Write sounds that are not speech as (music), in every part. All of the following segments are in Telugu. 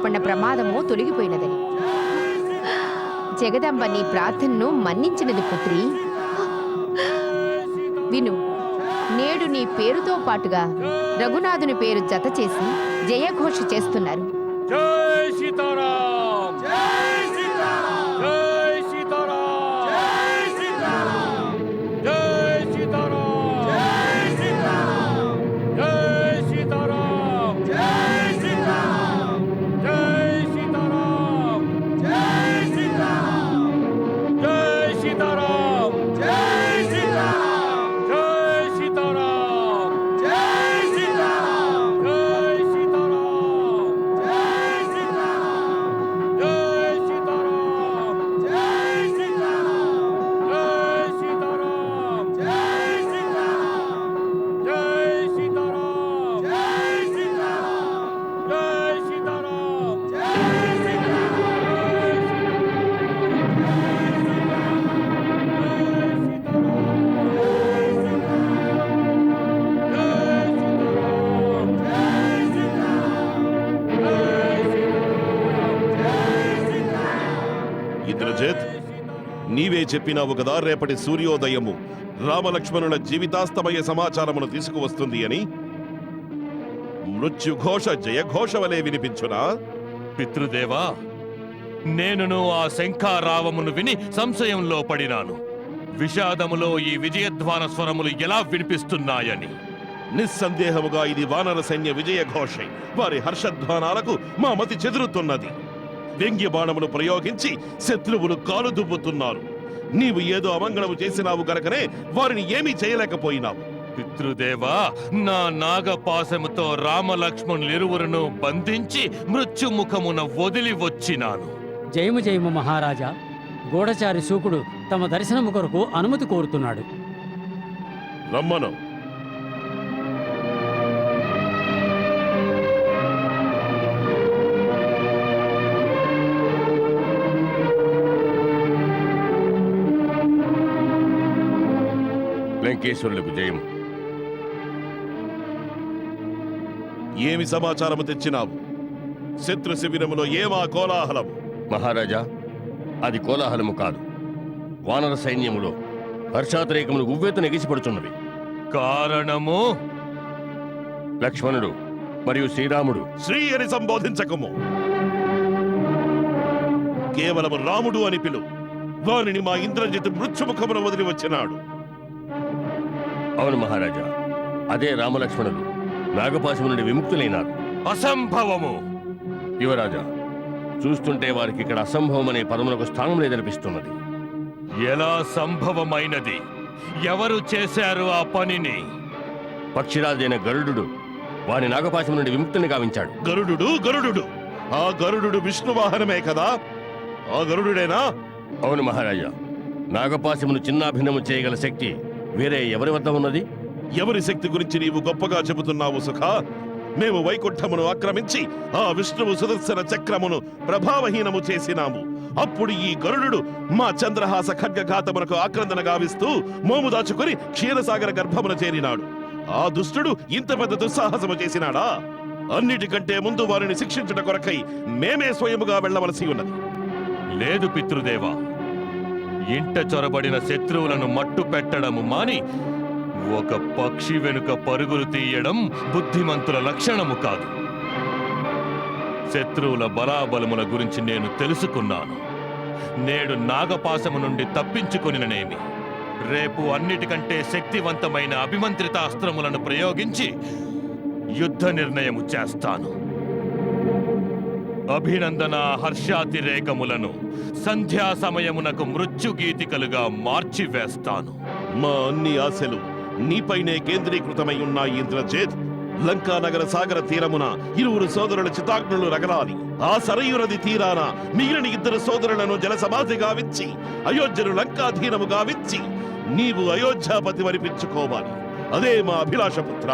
ఏర్పడిన ప్రమాదము తొలగిపోయినదని జగదంబ నీ ప్రార్థనను మన్నించినది పుత్రి. విను నేడు నీ పేరుతో పాటుగా రఘునాథుని పేరు జత చేసి జయఘోష చేస్తున్నారు. జై సీతారాం! నీవే చెప్పినావు కదా రేపటి సూర్యోదయము. రామలక్ష్మణుల జీవితాస్తమయ సమాచారమును తీసుకువస్తుంది అని. మృత్యుఘోష జయఘోష వలె వినిపించునా? పితృదేవా నేనును ఆ శంఖారావమును విని సంశయంలో పడినాను. విషాదములో ఈ విజయధ్వాన స్వరములు ఎలా వినిపిస్తున్నాయని. నిస్సందేహముగా ఇది వానర సైన్య విజయ ఘోషే వారి హర్షధ్వానాలకు మా మతి చెదురుతున్నది. వ్యంగ్య బాణములు ప్రయోగించి శత్రువులు కాలు దువ్వుతున్నారు. నీవు ఏదో అమంగళము చేసినావు గనకనే వారిని ఏమీ చేయలేకపోయినావు. పితృదేవా నా నాగపాశముతో రామలక్ష్మణులిరువురును బంధించి మృత్యుముఖమున వదిలి వచ్చినాను. జయము జయము మహారాజా. గూఢచారి శూకుడు తమ దర్శనము కొరకు అనుమతి కోరుతున్నాడు. రమ్మను. లంకేశ్వరులకు జయం. ఏమి సమాచారము తెచ్చినావు? శత్రు శిబిరములో ఏమా కోలాహలం మహారాజా అది కోలాహలము కాదు. వానర సైన్యములో హర్షాతిరేకములు ఉవ్వెత్తున ఎగిసిపడుచున్నవి. కారణము? లక్ష్మణుడు మరియు శ్రీరాముడు శ్రీ అని సంబోధించకము. కేవలము రాముడు అని పిలు. వారిని మా ఇంద్రజిత్ మృత్యుముఖమున వదిలి వచ్చినాడు. అవును మహారాజా. అదే రామలక్ష్మణుడు నాగపాశము నుండి విముక్తులైనారు అసంభవము. యువరాజా చూస్తుంటే వారికి ఇక్కడ అసంభవం అనే పదములకు స్థానం లేదనిపిస్తున్నది. ఎలా సంభవమైనది? ఎవరు చేశారు ఆ పనిని? పక్షిరాజైన గరుడు వారి నాగపాశము నుండి విముక్తుని గావించాడు. గరుడు గరుడు ఆ గరుడు విష్ణు వాహనమే కదా? ఆ గరుడుడేనా? అవును మహారాజా. నాగపాశమును చిన్నాభిన్నము చేయగల శక్తి వేరే ఎవరి వద్ద ఉన్నది? ఎవరి శక్తి గురించి నీవు గొప్పగా చెబుతున్నావు సుఖ? మేము వైకుంఠమును ఆక్రమించి ఆ విష్ణువు సుదర్శన చక్రమును ప్రభావహీనము చేసినాము. అప్పుడు ఈ గరుడు మా చంద్రహాస ఖడ్గఘాతమునకు ఆక్రందన గావిస్తూ మోము దాచుకొని క్షీరసాగర గర్భమున చేరినాడు. ఆ దుష్టుడు ఇంత పెద్ద దుస్సాహసము చేసినాడా? అన్నిటికంటే ముందు వారిని శిక్షించుట కొరకై మేమే స్వయముగా వెళ్ళవలసి ఉన్నది. లేదు పితృదేవా ఇంట చొరబడిన శత్రువులను మట్టు పెట్టడము మాని ఒక పక్షి వెనుక పరుగులు తీయడం బుద్ధిమంతుల లక్షణము కాదు. శత్రువుల బలాబలముల గురించి నేను తెలుసుకున్నాను. నేడు నాగపాశము నుండి తప్పించుకొనిననేమి. రేపు అన్నిటికంటే శక్తివంతమైన అభిమంత్రిత అస్త్రములను ప్రయోగించి యుద్ధ నిర్ణయము చేస్తాను. అభినందన హర్షాతిరేకములను సంధ్యా సమయమునకు మృత్యుగీతికలుగా మార్చివేస్తాను. మా అన్ని ఆశలు నీపైనే కేంద్రీకృతమై ఉన్నాయి ఇంద్రజిత్. లంకా నగర సాగర తీరమున ఇరువురు సోదరుల చితాగ్నులు రగలాలి. ఆ సరయు నది తీరాన మిగిలిన ఇద్దరు సోదరులను జల సమాధి గావించి అయోధ్యను లంకాధీనము గావించి నీవు అయోధ్యాపతి వరిపించుకోవాలి. అదే మా అభిలాష పుత్ర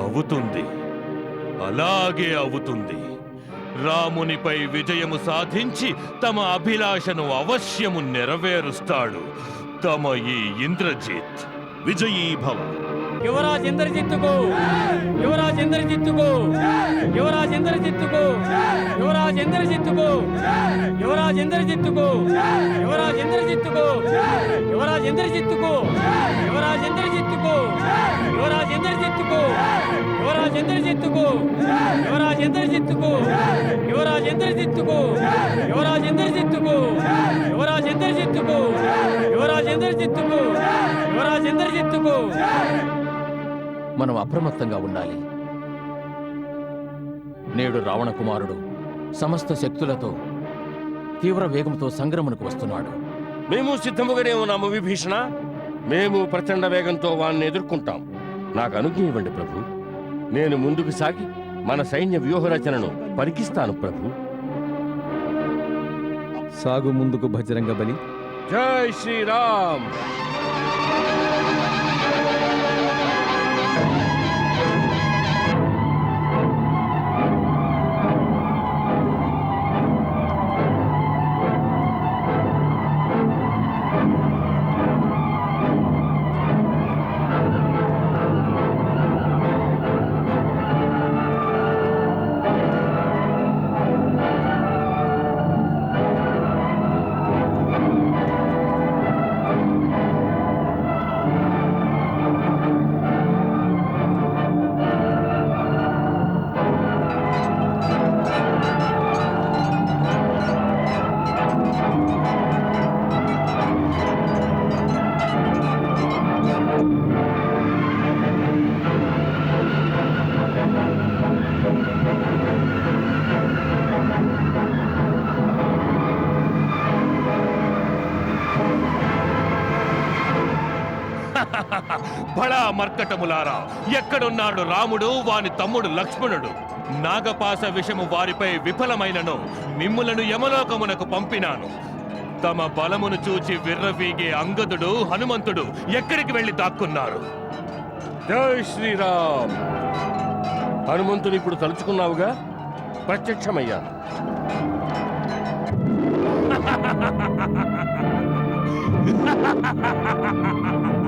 అవుతుంది. అలాగే అవుతుంది. రామునిపై విజయము సాధించి తమ అభిలాషను అవశ్యము నెరవేరుస్తాడు. తమ ఈ ఇంద్రజిత్ విజయీ భవ యువరాజ్ ఇంద్రజిత్తుకు! యువరాజ్ ఇంద్రజిత్తుకు! యువరాజ్ ఇంద్రజిత్తుకు! యువరాజ్ ఇంద్రజిత్తుకు! యువరాజ్ ఇంద్రజిత్తుకు! యువరాజ్ ఇంద్రజిత్తుకు! యువరాజ్ ఇంద్రజిత్తుకు! యువరాజ్ ఇంద్రజిత్తుకు! యువరాజ్ ఇంద్రజిత్తుకు యువరాజ్ ఇంద్రజిత్తుకు యువరాజ్ ఇంద్రజిత్తుకు యువరాజ్ ఇంద్రజిత్తుకు యువరాజ్ ఇంద్రజిత్తుకు యువరాజ్ ఇంద్రజిత్తుకు యువరాజ్ ఇంద్రజిత్తుకు యువరాజ్ ఇంద్రజిత్తుకు మనం అప్రమత్తంగా ఉండాలి. నేడు రావణ కుమారుడు సమస్త శక్తులతో తీవ్ర వేగంతో సంగ్రమణకు వస్తున్నాడు. మేము సిద్ధముగానే ఉన్నాము విభీషణ. మేము ప్రచండ వేగంతో వాణ్ణి ఎదుర్కొంటాం. నాకు అనుజ్ఞ ఇవ్వండి ప్రభు. నేను ముందుకు సాగి మన సైన్య వ్యూహ రచనను పరికిస్తాను ప్రభు. సాగు ముందుకు బజరంగ బలి జై శ్రీరామ్. బడా మర్కటములారా. ఎక్కడున్నాడు రాముడు? వాని తమ్ముడు లక్ష్మణుడు. నాగపాస విషము వారిపై విఫలమైనను మిమ్ములను యమలోకమునకు పంపినాను. తమ బలమును చూచి విర్రవీగే అంగదుడు హనుమంతుడు ఎక్కడికి వెళ్ళి దాక్కున్నారు? జై శ్రీరామ్. హనుమంతుని ఇప్పుడు తలుచుకున్నావుగా? ప్రత్యక్షమయ్యాను (laughs)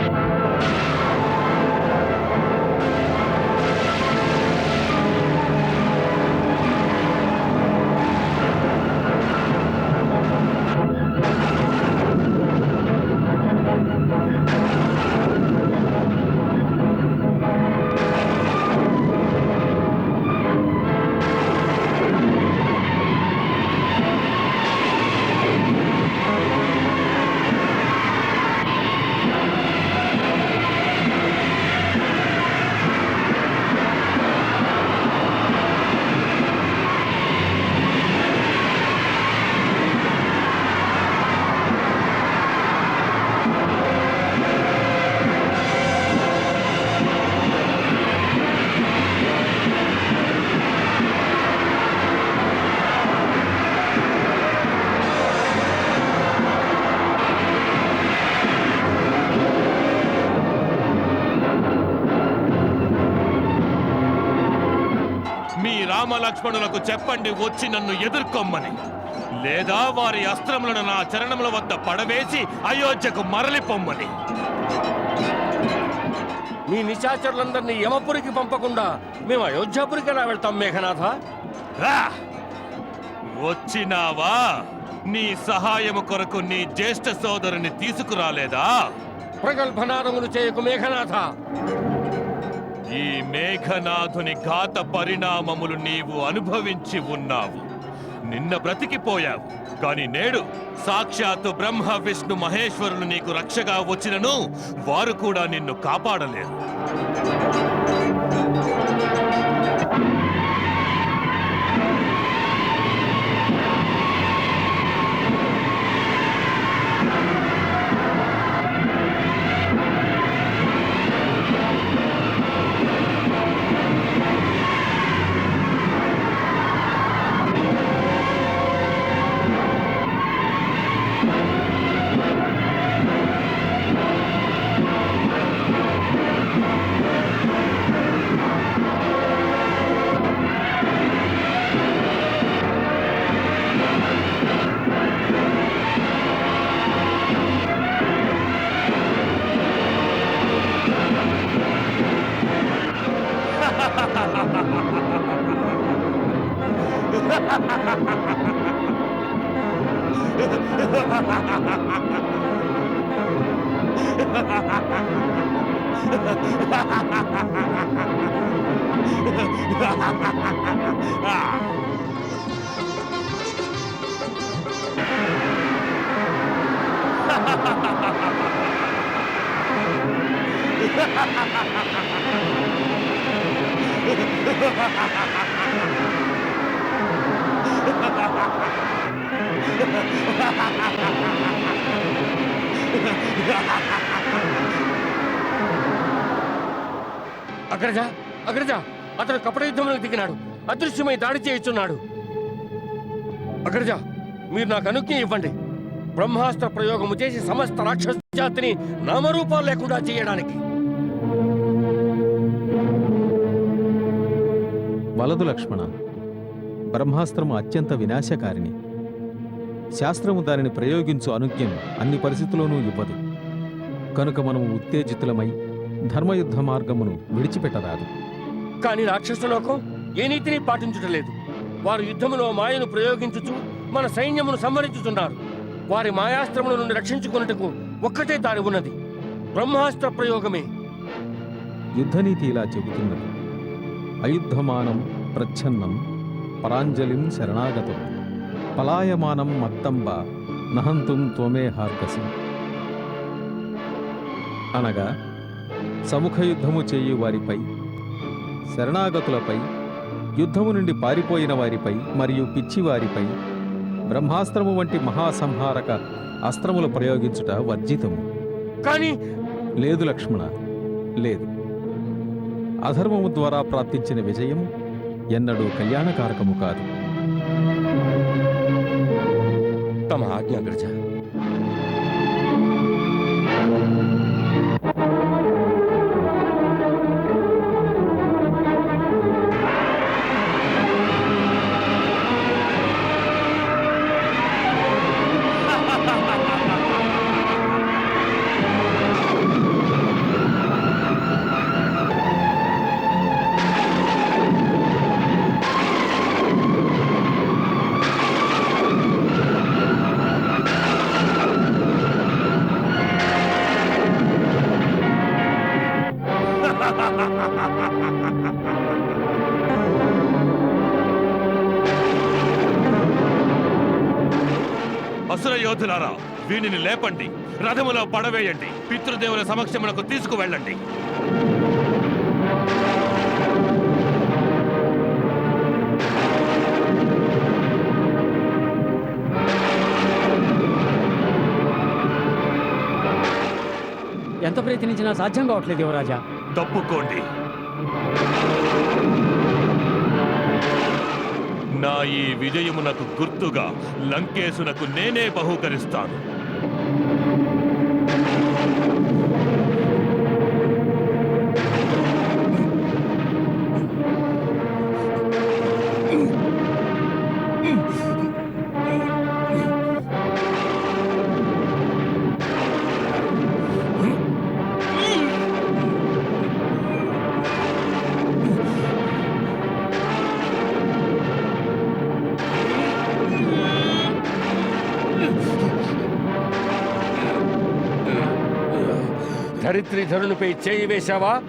మీ రామ లక్ష్మణులకు చెప్పండి వచ్చి నన్ను ఎదుర్కొమ్మని. లేదా వారి అస్త్రములను నా చరణముల వద్ద పడవేసి అయోధ్యకు మరలి పొమ్మని మీ నిశాచరులందరినీ యమపురికి పంపకుండా మేము అయోధ్యాపురికి ఎలా వెళ్తాం మేఘనాథ? రా! వచ్చినావా? నీ సహాయము కొరకు నీ జ్యేష్ఠ సోదరుని తీసుకురాలేదా? ప్రగల్భనాదములు చేయకు మేఘనాథ. ఈ మేఘనాథుని ఘాత పరిణామములు నీవు అనుభవించి ఉన్నావు. నిన్న బ్రతికిపోయావు. కాని నేడు సాక్షాత్తు బ్రహ్మ విష్ణు మహేశ్వరులు నీకు రక్షగా వచ్చినను వారు కూడా నిన్ను కాపాడలేరు. అగ్రజ అగ్రజ అతను కపట యుద్ధంలో దిగినాడు. అదృశ్యమై దాడి చేయిస్తున్నాడు. అగ్రజ మీరు నాకు అనుజ్ఞ ఇవ్వండి. బ్రహ్మాస్త్ర ప్రయోగము చేసి సమస్త రాక్షస జాతిని నామరూపాలు లేకుండా చేయడానికి. వలదు లక్ష్మణ బ్రహ్మాస్త్రము అత్యంత వినాశకారిణి. శాస్త్రము దానిని ప్రయోగించు అనుజ్ఞను అన్ని పరిస్థితుల్లోనూ ఇవ్వదు. కనుక మనము ఉత్తేజితులమై ధర్మయుద్ధ మార్గమును విడిచిపెట్టరాదు. కానీ రాక్షస లోకం ఏ నీతిని పాటించుటలేదు. వారు యుద్ధములో మాయను ప్రయోగించుచు మన సైన్యమును సంహరించుతున్నారు వారి మాయాస్త్రముల నుండి రక్షించుకున్నట్టుకు ఒక్కటే దారి ఉన్నది. బ్రహ్మాస్త్ర ప్రయోగమే. యుద్ధనీతి ఇలా చెబుతున్నది. అయుద్ధమానం ప్రచ్ఛన్నం పరాంజలిం శరణాగతం పలాయమానం మత్తంబ నహంతుం త్వమే హార్గసి అనగా సముఖ యుద్ధము చేయు వారిపై శరణాగతులపై యుద్ధము నుండి పారిపోయిన వారిపై మరియు పిచ్చివారిపై బ్రహ్మాస్త్రము వంటి మహాసంహారక అస్త్రములు ప్రయోగించుట వర్జితము. కానీ లేదు లక్ష్మణ లేదు. అధర్మము ద్వారా ప్రాప్తించిన విజయం ఎన్నడూ కళ్యాణకారకము కాదు. తమ ఆజ్ఞ అసుర యోధులారా వీనిని లేపండి. రథములో పడవేయండి. పితృదేవుల సమక్షమునకు తీసుకువెళ్ళండి. ఎంత ప్రయత్నించినా సాధ్యం కావట్లేదు యువరాజా. తప్పుకోండి. నా ఈ విజయమునకు గుర్తుగా లంకేశునకు నేనే బహూకరిస్తాను. ధరిత్రి ధరునిపై చేయి వేశావా?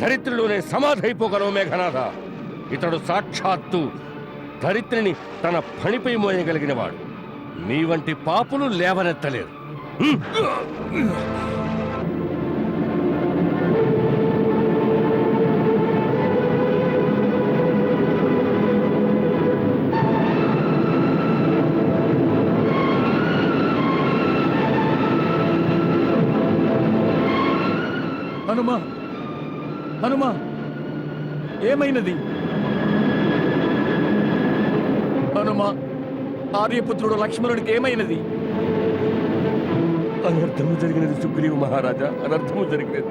ధరిత్రిలోనే సమాధైపోగలవు మేఘనాథ. ఇతడు సాక్షాత్తు ధరిత్రిని తన పనిపై మోయగలిగినవాడు. మీ వంటి పాపులు లేవనెత్తలేరు. హనుమా ఏమైనది? హనుమా ఆర్యపుత్రుడు లక్ష్మణుడికి ఏమైనది? అనర్థము జరిగినది సుగ్రీవు మహారాజా అనర్థము జరిగినది.